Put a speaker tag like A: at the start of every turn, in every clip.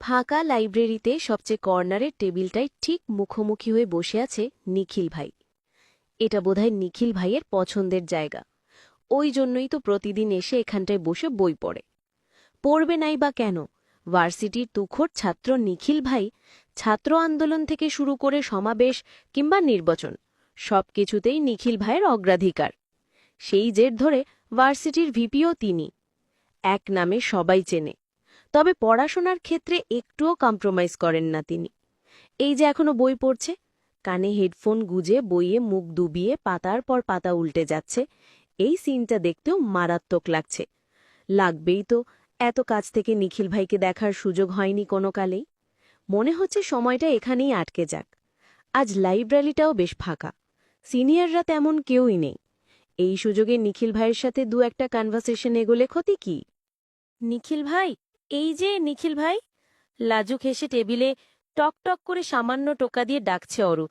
A: ফাঁকা লাইব্রেরিতে সবচেয়ে কর্নারের টেবিলটায় ঠিক মুখোমুখি হয়ে বসে আছে নিখিল ভাই। এটা বোধহয় নিখিল ভাইয়ের পছন্দের জায়গা। ওই জন্যই তো প্রতিদিন এসে এখানটায় বসে বই পড়ে। পড়বে নাই বা কেন? ভার্সিটির তুখোর ছাত্র নিখিল ভাই ছাত্র আন্দোলন থেকে শুরু করে সমাবেশ কিংবা নির্বাচন, সবকিছুতেই নিখিল ভাইয়ের অগ্রাধিকার। সেই জের ধরে ভার্সিটির ভিপিও তিনি। এক নামে সবাই চেনে। তবে পড়াশোনার ক্ষেত্রে একটুও কম্প্রোমাইজ করেন না তিনি। এই যে এখনও বই পড়ছে, কানে হেডফোন গুজে বইয়ে মুখ ডুবিয়ে পাতার পর পাতা উল্টে যাচ্ছে, এই সিনটা দেখতেও মারাত্মক লাগছে। লাগবেই তো, এত কাছ থেকে নিখিল ভাইকে দেখার সুযোগ হয়নি কোনো কালেই। মনে হচ্ছে সময়টা এখানেই আটকে যাক। আজ লাইব্রেরিটাও বেশ ফাঁকা। সিনিয়ররা তেমন কেউই নেই। এই সুযোগে নিখিল ভাইয়ের সাথে দু একটা কনভারসেশন এগোলে ক্ষতি কি? নিখিল ভাই এই যে নিখিল ভাই, লাজুক হেসে টেবিলে টক টক করে সামান্য টোকা দিয়ে ডাকছে অরু।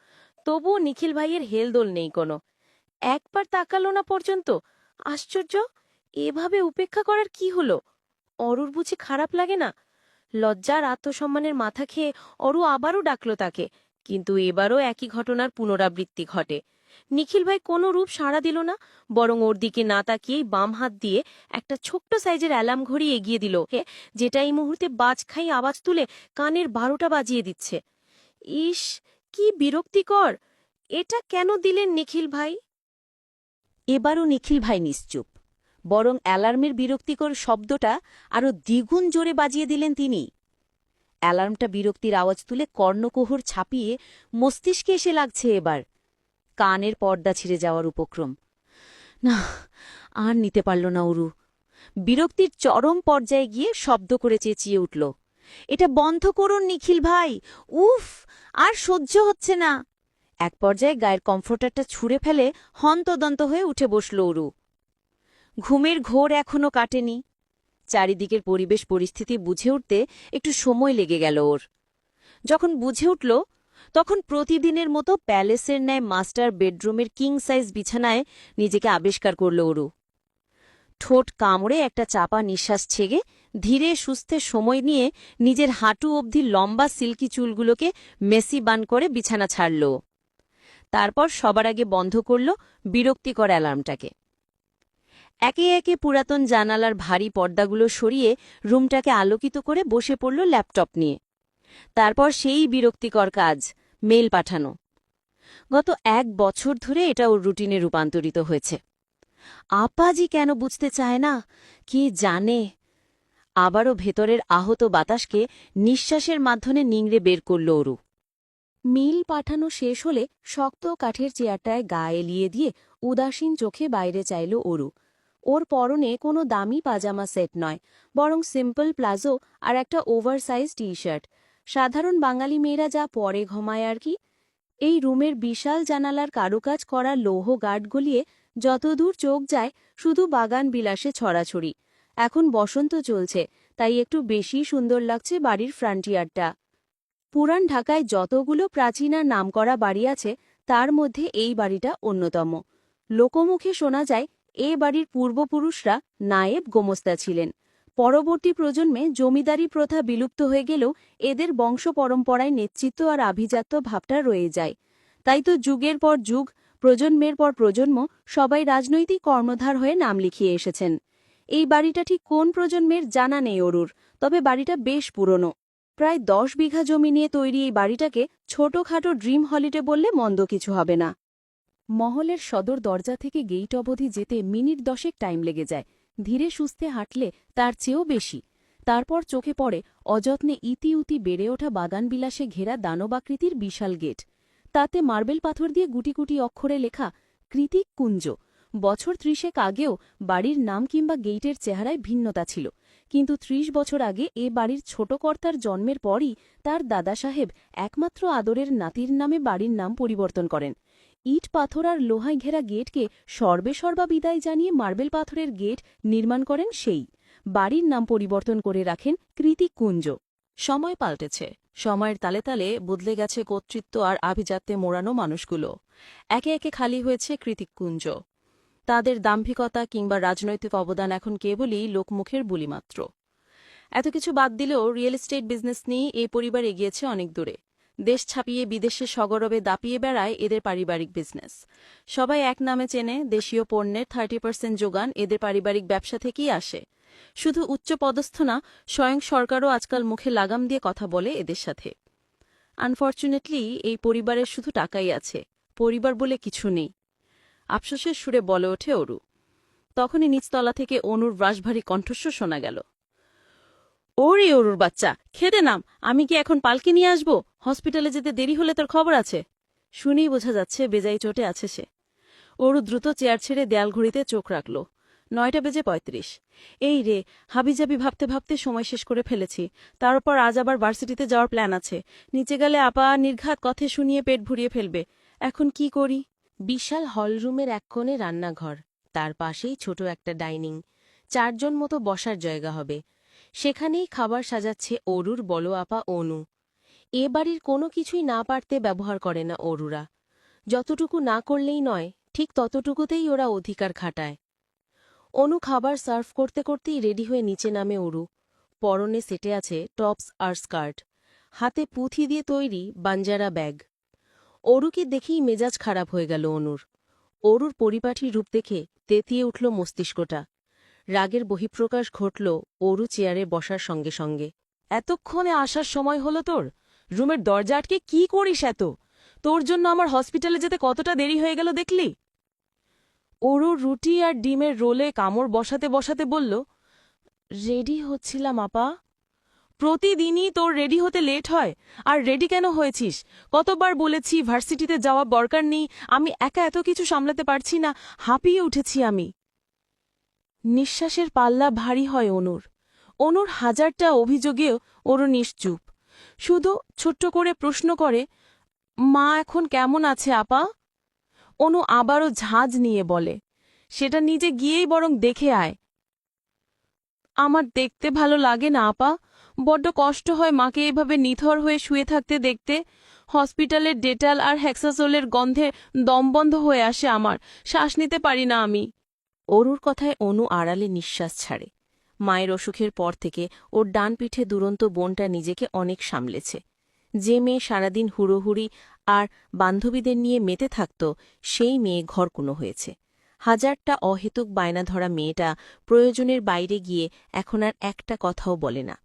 A: তবুও নিখিল ভাইয়ের হেলদোল নেই কোনো। একবার তাকালো না পর্যন্ত, আশ্চর্য, এভাবে উপেক্ষা করার কি হলো? অরুর বুঝি খারাপ লাগে না? লজ্জার আত্মসম্মানের মাথা খেয়ে অরু আবারও ডাকল তাকে, কিন্তু এবারও একই ঘটনার পুনরাবৃত্তি ঘটে। নিখিল ভাই কোনো রূপ সাড়া দিল না, বরং ওর দিকে না তাকিয়েই বাম হাত দিয়ে একটা ছোট্ট সাইজের অ্যালার্ম ঘড়ি এগিয়ে দিল হে যেটা এই মুহূর্তে বাজ খাই আওয়াজ তুলে কানের বারোটা বাজিয়ে দিচ্ছে। ইস, কি বিরক্তিকর! এটা কেন দিলেন নিখিল ভাই?
B: এবারও নিখিল ভাই নিশ্চুপ, বরং অ্যালার্মের বিরক্তিকর শব্দটা আরও দ্বিগুণ জোরে বাজিয়ে দিলেন তিনি। অ্যালার্মটা বিরক্তির আওয়াজ তুলে কর্ণকোহর ছাপিয়ে মস্তিষ্কে এসে লাগছে এবার। কানের পর্দা ছিঁড়ে যাওয়ার উপক্রম। না, আর নিতে পারল না উরু। বিরক্তির চরম পর্যায়ে গিয়ে শব্দ করে চেঁচিয়ে উঠল, এটা বন্ধ করুন, নিখিল ভাই। উফ, আর সহ্য হচ্ছে না। এক পর্যায়ে গায়ের কমফোর্টারটা ছুঁড়ে ফেলে হন্তদন্ত হয়ে উঠে বসল উরু। ঘুমের ঘোর এখনও কাটেনি। চারিদিকের পরিবেশ পরিস্থিতি বুঝে উঠতে একটু সময় লেগে গেল ওর। যখন বুঝে উঠল তখন প্রতিদিনের মতো প্যালেসের ন্যায় মাস্টার বেডরুমের কিং সাইজ বিছানায় নিজেকে আবিষ্কার করল ওরু। ঠোঁট কামড়ে একটা চাপা নিঃশ্বাস ছেগে ধীরে সুস্থে সময় নিয়ে নিজের হাঁটু অবধি লম্বা সিল্কি চুলগুলোকে মেসি বান করে বিছানা ছাড়ল। তারপর সবার আগে বন্ধ করল বিরক্তিকর অ্যালার্মটাকে। একে একে পুরাতন জানালার ভারী পর্দাগুলো সরিয়ে রুমটাকে আলোকিত করে বসে পড়ল ল্যাপটপ নিয়ে। তারপর সেই বিরক্তিকর কাজ, মেল পাঠানো। গত এক বছর ধরে এটা ওর রুটিনে রূপান্তরিত হয়েছে। আপাজি কেন বুঝতে চায় না, কে জানে? আবারও ভেতরের আহত বাতাসকে নিঃশ্বাসের মাধ্যমে নিংড়ে বের করল ওরু।
A: মিল পাঠানো শেষ হলে শক্ত কাঠের চেয়ারটায় গা এলিয়ে দিয়ে উদাসীন চোখে বাইরে চাইল অরু ওর পরনে কোনো দামি পাজামা সেট নয়, বরং সিম্পল প্লাজো আর একটা ওভারসাইজ টি শার্ট সাধারণ বাঙালি মেয়েরা যা পরে ঘমায় আর কি। এই রুমের বিশাল জানালার কারুকাজ করা লৌহ গার্ড গলিয়ে যতদূর চোখ যায়, শুধু বাগান বিলাসে ছড়াছড়ি। এখন বসন্ত চলছে, তাই একটু বেশি সুন্দর লাগছে বাড়ির ফ্রান্টিয়ারটা। পুরান ঢাকায় যতগুলো প্রাচীন আর নামকরা বাড়ি আছে, তার মধ্যে এই বাড়িটা অন্যতম। লোকমুখে শোনা যায়, এ বাড়ির পূর্বপুরুষরা নায়েব গোমস্তা ছিলেন। পরবর্তী প্রজন্মে জমিদারি প্রথা বিলুপ্ত হয়ে গেলেও এদের বংশ পরম্পরায় নেতৃত্ব আর আভিজাত্য ভাবটা রয়ে যায়। তাই তো যুগের পর যুগ, প্রজন্মের পর প্রজন্ম সবাই রাজনৈতিক কর্মধার হয়ে নাম লিখিয়ে এসেছেন। এই বাড়িটা ঠিক কোন প্রজন্মের জানা নেই অরুর, তবে বাড়িটা বেশ পুরনো। প্রায় দশ বিঘা জমি নিয়ে তৈরি এই বাড়িটাকে ছোটখাটো ড্রিম হলিডে বললে মন্দ কিছু হবে না। মহলের সদর দরজা থেকে গেইট অবধি যেতে মিনিট দশেক টাইম লেগে যায়। ধীরে সুস্থে হাঁটলে তার চেয়েও বেশি। তারপর চোখে পড়ে অযত্নে ইতি উতি বেড়ে ওঠা বাগানবিলাসে ঘেরা দানবাকৃতির বিশাল গেট। তাতে মার্বেল পাথর দিয়ে গুটি গুটি অক্ষরে লেখা কৃতিক কুঞ্জ। বছর ত্রিশেক আগেও বাড়ির নাম কিংবা গেইটের চেহারায় ভিন্নতা ছিল। কিন্তু ত্রিশ বছর আগে এ বাড়ির ছোট কর্তার জন্মের পরই তার দাদা সাহেব একমাত্র আদরের নাতির নামে বাড়ির নাম পরিবর্তন করেন। ইট পাথর আর লোহায় ঘেরা গেটকে সর্বে সর্বা বিদায় জানিয়ে মার্বেল পাথরের গেট নির্মাণ করেন সেই। বাড়ির নাম পরিবর্তন করে রাখেন কৃতিক কুঞ্জ। সময় পাল্টেছে। সময়ের তালে তালে বদলে গেছে কর্তৃত্ব আর আভিজাত্যে মোড়ানো মানুষগুলো। একে একে খালি হয়েছে কৃতিককুঞ্জ তাদের দাম্ভিকতা কিংবা রাজনৈতিক অবদান এখন কেবলই লোকমুখের বুলিমাত্র। এত কিছু বাদ দিলেও রিয়েল এস্টেট বিজনেস নিয়ে এই পরিবার এগিয়েছে অনেক দূরে। দেশ ছাপিয়ে বিদেশে সগরবে দাপিয়ে বেড়ায় এদের পারিবারিক বিজনেস সবাই এক নামে চেনে, দেশীয় পণ্যের থার্টি পার্সেন্ট যোগান এদের পারিবারিক ব্যবসা থেকেই আসে। শুধু উচ্চ পদস্থ না, স্বয়ং সরকারও আজকাল মুখে লাগাম দিয়ে কথা বলে এদের সাথে। আনফর্চুনেটলি এই পরিবারের শুধু টাকাই আছে। পরিবার বলে কিছু নেই। আফসোসের সুরে বলে ওঠে অরু। তখনই নিচতলা থেকে অনুর ব্রাশভারী কণ্ঠস্বর শোনা গেল। ওরে অরুর বাচ্চা খেতে নাম, আমি কি এখন পালকি নিয়ে আসব? হসপিটালে যেতে দেরি হলে তোর খবর আছে। শুনেই বোঝা যাচ্ছে বেজাই চোটে আছে সে। অরু দ্রুত চেয়ার ছেড়ে দেয়াল ঘড়িতে চোখ রাখল। নয়টা বেজে পঁয়ত্রিশ। এই রে, হাবিজাবি ভাবতে ভাবতে সময় শেষ করে ফেলেছি। তারপর আজ আবার ভার্সিটিতে যাওয়ার প্ল্যান আছে। নিচে গেলে আপা নির্ঘাত কথে শুনিয়ে পেট ভরিয়ে ফেলবে। এখন কি করি? বিশাল হলরুমের এক কোণে রান্নাঘর। তার পাশেই ছোট একটা ডাইনিং। চারজন মতো বসার জায়গা হবে। সেখানেই খাবার সাজাচ্ছে অরুর বলো আপা অনু। এ বাড়ির কোনো কিছুই না পারতে ব্যবহার করে না অরুরা। যতটুকু না করলেই নয়, ঠিক ততটুকুতেই ওরা অধিকার খাটায়। অনু খাবার সার্ভ করতে করতেই রেডি হয়ে নিচে নামে অরু। পরনে সেটে আছে টপস আর স্কার্ট। হাতে পুঁথি দিয়ে তৈরি বাঞ্জারা ব্যাগ। অরুকে দেখেই মেজাজ খারাপ হয়ে গেল অনুর। অরুর পরিপাঠী রূপ দেখে তেতিয়ে উঠল মস্তিষ্কটা। রাগের বহিঃপ্রকাশ ঘটল অরু চেয়ারে বসার সঙ্গে সঙ্গে।
C: এতক্ষণে আসার সময় হলো তোর? রুমের দরজা আটকে কি করিস এত? তোর জন্য আমার হসপিটালে যেতে কতটা দেরি হয়ে গেল দেখলি? ওরু রুটি আর ডিমের রোলে কামড় বসাতে বসাতে বলল, রেডি হচ্ছিলাম, আপা। প্রতিদিনই তোর রেডি হতে লেট হয়। আর রেডি কেন হয়েছিস? কতবার বলেছি ভার্সিটিতে যাওয়া দরকার নেই। আমি একা এত কিছু সামলাতে পারছি না। হাঁপিয়ে উঠেছি আমি। নিঃশ্বাসের পাল্লা ভারী হয় অনুর। অনুর হাজারটা অভিযোগেও ওরও নিশ্চুপ। শুধু ছোট্ট করে প্রশ্ন করে, মা এখন কেমন আছে আপা? অনু আবারও ঝাঁজ নিয়ে বলে, সেটা নিজে গিয়েই বরং দেখে আয়। আমার দেখতে ভালো লাগে না আপা। বড্ড কষ্ট হয় মাকে এভাবে নিথর হয়ে শুয়ে থাকতে দেখতে। হসপিটালের ডেটাল আর হ্যাক্সাসোলের গন্ধে দমবন্ধ হয়ে আসে আমার। শ্বাস নিতে পারি না আমি।
A: অরুর কথায় অনু আড়ালে নিঃশ্বাস ছাড়ে। মায়ের অসুখের পর থেকে ওর ডান পিঠে দুরন্ত বোনটা নিজেকে অনেক সামলেছে। যে মেয়ে সারাদিন হুড়োহুড়ি আর বান্ধবীদের নিয়ে মেতে থাকত, সেই মেয়ে ঘরকুনো হয়েছে। হাজারটা অহেতুক বায়না ধরা মেয়েটা প্রয়োজনের বাইরে গিয়ে এখন আর একটা কথাও বলে না।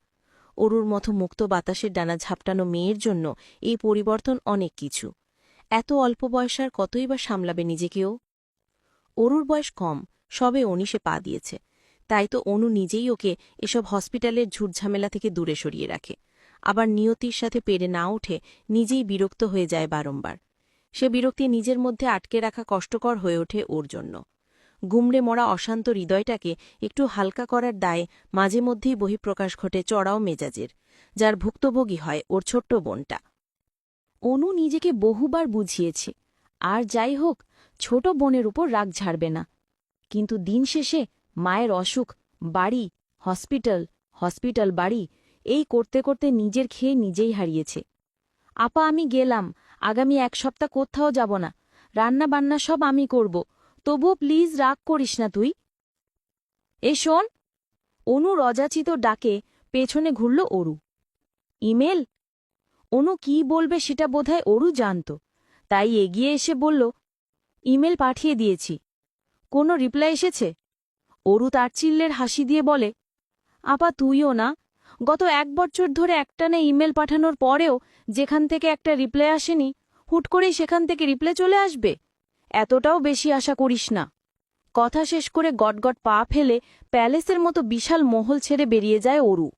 A: অরুর মতো মুক্ত বাতাসের ডানা ঝাপটানো মেয়ের জন্য এই পরিবর্তন অনেক কিছু। এত অল্প বয়সার কতই বা সামলাবে নিজেকেও? অরুর বয়স কম সবে উনিশে পা দিয়েছে। তাই তো অনু নিজেই ওকে এসব হসপিটালের ঝুটঝামেলা থেকে দূরে সরিয়ে রাখে। আবার নিয়তির সাথে পেরে না উঠে নিজেই বিরক্ত হয়ে যায় বারংবার। সে বিরক্তি নিজের মধ্যে আটকে রাখা কষ্টকর হয়ে ওঠে ওর জন্য। গুমড়ে মরা অশান্ত হৃদয়টাকে একটু হালকা করার দায়ে মাঝে মধ্যেই বহিঃপ্রকাশ ঘটে চড়াও মেজাজের, যার ভুক্তভোগী হয় ওর ছোট্ট বোনটা। অনু নিজেকে বহুবার বুঝিয়েছে, আর যাই হোক, ছোট বোনের উপর রাগ ঝাড়বে না। কিন্তু দিন শেষে মায়ের অসুখ, বাড়ি, হসপিটাল হসপিটাল বাড়ি, এই করতে করতে নিজের খেয়ে নিজেই হারিয়েছে। আপা, আমি গেলাম। আগামী এক সপ্তাহ কোথাও যাব না। রান্না বান্না সব আমি করব। তবুও প্লিজ রাগ করিস না তুই। এ শোন, অনু রজাচিত ডাকে পেছনে ঘুরল অরু। ইমেল? অনু কি বলবে সেটা বোধহয় অরু জানত। তাই এগিয়ে এসে বলল, ইমেল পাঠিয়ে দিয়েছি। কোনো রিপ্লাই এসেছে? অরু তার তারচিল্লের হাসি দিয়ে বলে, আপা, তুইও না। গত এক বছর ধরে একটানে ইমেল পাঠানোর পরেও যেখান থেকে একটা রিপ্লাই আসেনি, হুট করেই সেখান থেকে রিপ্লাই চলে আসবে? এতটাও বেশি আশা করিস না কথা শেষ করে গটগট পা ফেলে প্যালেসের মতো বিশাল মহল ছেড়ে বেরিয়ে যায় অরু।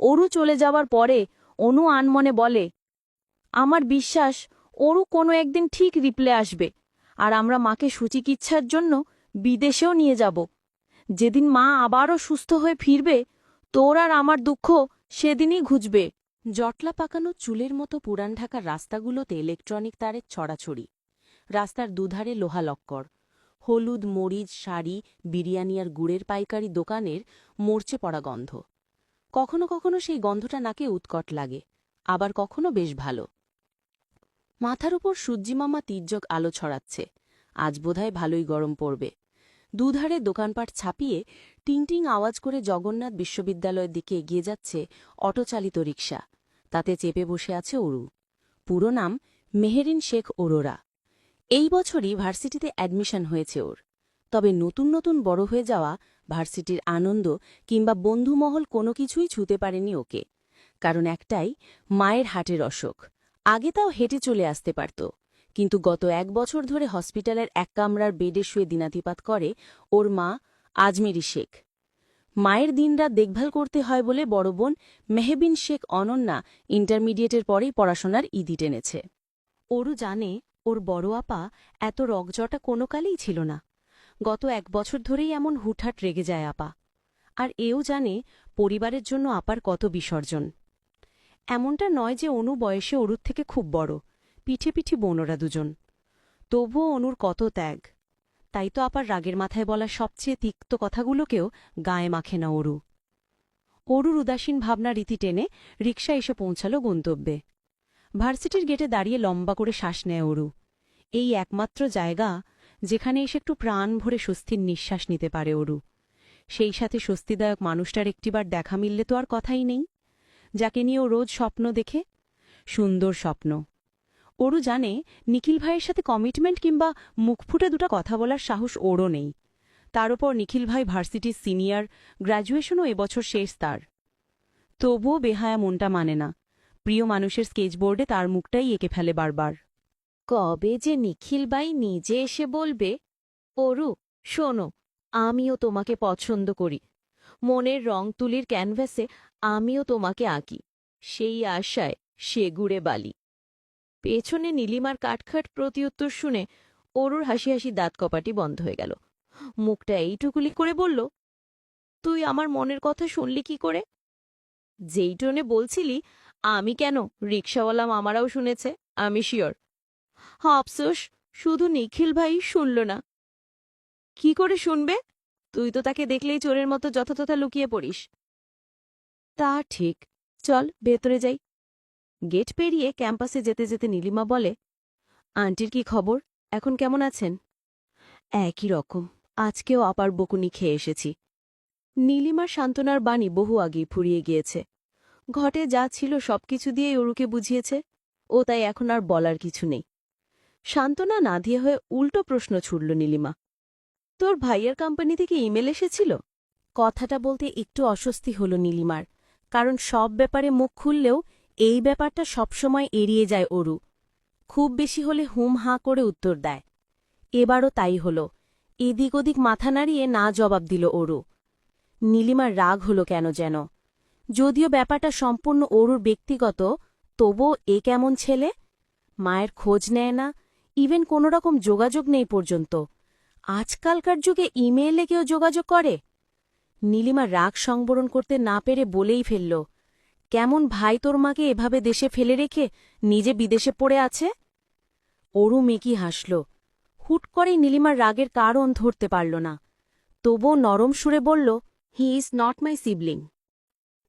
A: অরু চলে যাওয়ার পরে অনু আনমনে বলে, আমার বিশ্বাস, অরু কোনো একদিন ঠিক রিপ্লে আসবে। আর আমরা মাকে সুচিকিৎসার জন্য বিদেশেও নিয়ে যাব। যেদিন মা আবারও সুস্থ হয়ে ফিরবে, তোর আর আমার দুঃখ সেদিনই ঘুচবে। জটলা পাকানো চুলের মতো পুরান ঢাকার রাস্তাগুলোতে ইলেকট্রনিক তারের ছড়াছড়ি। রাস্তার দুধারে লোহা লক্কর। হলুদ, মরিচ, শাড়ি, বিরিয়ানি আর গুড়ের পাইকারি দোকানের মরচে পড়া গন্ধ। কখনো কখনো সেই গন্ধটা নাকে উৎকট লাগে, আবার কখনো বেশ ভালো। মাথার উপর সূর্যিমামা তির্যক আলো ছড়াচ্ছে। আজ বোধহয় ভালোই গরম পড়বে। দুধারে দোকানপাট ছাপিয়ে টিংটিং আওয়াজ করে জগন্নাথ বিশ্ববিদ্যালয়ের দিকে এগিয়ে যাচ্ছে অটোচালিত রিক্সা তাতে চেপে বসে আছে অরু। পুরো নাম মেহেরিন শেখ ওরোরা এই বছরই ভার্সিটিতে অ্যাডমিশন হয়েছে ওর। তবে নতুন নতুন বড় হয়ে যাওয়া ভার্সিটির আনন্দ কিংবা বন্ধুমহল কোনো কিছুই ছুতে পারেনি ওকে। কারণ একটাই, মায়ের হাটের অসুখ আগে তাও হেঁটে চলে আসতে পারত। কিন্তু গত এক বছর ধরে হসপিটালের এক কামরার বেডে শুয়ে দিনাতিপাত করে ওর মা আজমেরি শেখ। মায়ের দিনরাত দেখভাল করতে হয় বলে বড় বোন মেহবিন শেখ অনন্যা ইন্টারমিডিয়েটের পরেই পড়াশোনার ইদি টেনেছে। ওরু জানে ওর বড় আপা এত রগজটা কোনো কালেই ছিল না। গত এক বছর ধরেই এমন হুটহাট রেগে যায় আপা। আর এও জানে পরিবারের জন্য আপার কত বিসর্জন। এমনটা নয় যে অনু বয়সে অরুর থেকে খুব বড়। পিঠে পিঠি বোনরা দুজন। তবুও অনুর কত ত্যাগ। তাই তো আপার রাগের মাথায় বলা সবচেয়ে তিক্ত কথাগুলোকেও গায়ে মাখে না অরু। অরুর উদাসীন ভাবনা রীতি টেনে রিকশা এসে পৌঁছাল গন্তব্যে। ভার্সিটির গেটে দাঁড়িয়ে লম্বা করে শ্বাস নেয় অরু। এই একমাত্র জায়গা যেখানে এসে একটু প্রাণ ভরে স্বস্তির নিঃশ্বাস নিতে পারে অরু। সেই সাথে স্বস্তিদায়ক মানুষটার একটিবার দেখা মিললে তো আর কথাই নেই। যাকে নিয়ে ও রোজ স্বপ্ন দেখে? সুন্দর স্বপ্ন। ওরও জানে, নিখিল ভাইয়ের সাথে কমিটমেন্ট কিংবা মুখ ফুটে দুটো কথা বলার সাহস ওরও নেই। তার ওপর নিখিল ভাই ভার্সিটির সিনিয়র গ্র্যাজুয়েশনও এবছর শেষ তার। তবুও বেহায়া মনটা মানে না। প্রিয় মানুষের স্কেচবোর্ডে তার মুখটাই এঁকে ফেলে বারবার। কবে যে নিখিল ভাই নিজে এসে বলবে, অরু, শোনো, আমিও তোমাকে পছন্দ করি। মনের রং তুলির ক্যানভাসে আমিও তোমাকে আঁকি। সেই আশায় সেগুড়ে বালি। পেছনে নীলিমার কাটখাট প্রতিউত্তর শুনে অরুর হাসি হাসি দাঁত কপাটি বন্ধ হয়ে গেল। মুখটা এইটুকুলি করে বলল, তুই আমার মনের কথা শুনলি কি করে? যেই টোনে বলছিলি, আমি কেন রিক্সাওয়ালা মামারাও শুনেছে, আমি শিওর। হ্যাঁ আফসোস, শুধু নিখিল ভাই শুনল না। কি করে শুনবে? তুই তো তাকে দেখলেই চোরের মতো যথাযথা লুকিয়ে পড়িস। তা ঠিক। চল, ভেতরে যাই। গেট পেরিয়ে ক্যাম্পাসে যেতে যেতে নীলিমা বলে, আন্টির কি খবর? এখন কেমন আছেন? একই রকম। আজকেও আপার বকুনি খেয়ে এসেছি। নীলিমার সান্ত্বনার বাণী বহু আগেই ফুরিয়ে গিয়েছে। ঘটে যা ছিল সবকিছু দিয়েই অরুকে বুঝিয়েছে, ও তাই এখন আর বলার কিছু নেই। সান্ত্বনা না দিয়ে হয়ে উল্টো প্রশ্ন ছুড়ল নীলিমা, তোর ভাইয়ের কোম্পানি থেকে ইমেল এসেছিল? কথাটা বলতে একটু অস্বস্তি হল নীলিমার। কারণ সব ব্যাপারে মুখ খুললেও এই ব্যাপারটা সবসময় এড়িয়ে যায় অরু। খুব বেশি হলে হুম হাঁ করে উত্তর দেয়। এবারও তাই হল। এদিক ওদিক মাথা নাড়িয়ে না জবাব দিল অরু। নীলিমার রাগ হল কেন যেন। যদিও ব্যাপারটা সম্পূর্ণ অরুর ব্যক্তিগত, তবুও এ কেমন ছেলে? মায়ের খোঁজ নেয় না। ইভেন কোনো রকম যোগাযোগ নেই পর্যন্ত। আজকালকার যুগে ইমেইলে কেউ যোগাযোগ করে? নীলিমা রাগ সংবরণ করতে না পেরে বলেই ফেলল, কেমন ভাই তোর মাকে এভাবে দেশে ফেলে রেখে নিজে বিদেশে পড়ে আছে? অরু মেকি হাসল, হুট করেই নীলিমার রাগের কারণ ধরতে পারল না। তবুও নরম সুরে বলল, he is not my sibling.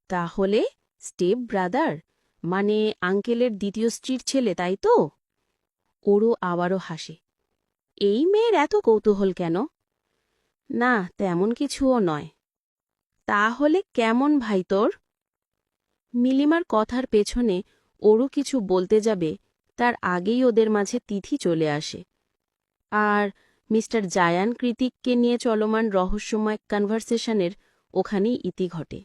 A: তাহলে স্টেপ ব্রাদার মানে আঙ্কেলের দ্বিতীয় স্ত্রীর ছেলে, তাই তো? ওরও আবারও হাসে, এই মেয়ের এত কৌতূহল কেন? না, তেমন কিছুও নয়। তাহলে কেমন ভাই তোর? মিলিমার কথার পেছনে ওরও কিছু বলতে যাবে, তার আগেই ওদের মাঝে তিথি চলে আসে। আর মিস্টার জায়ান কৃতিককে নিয়ে চলমান রহস্যময় কনভারসেশনের ওখানেই ইতি ঘটে।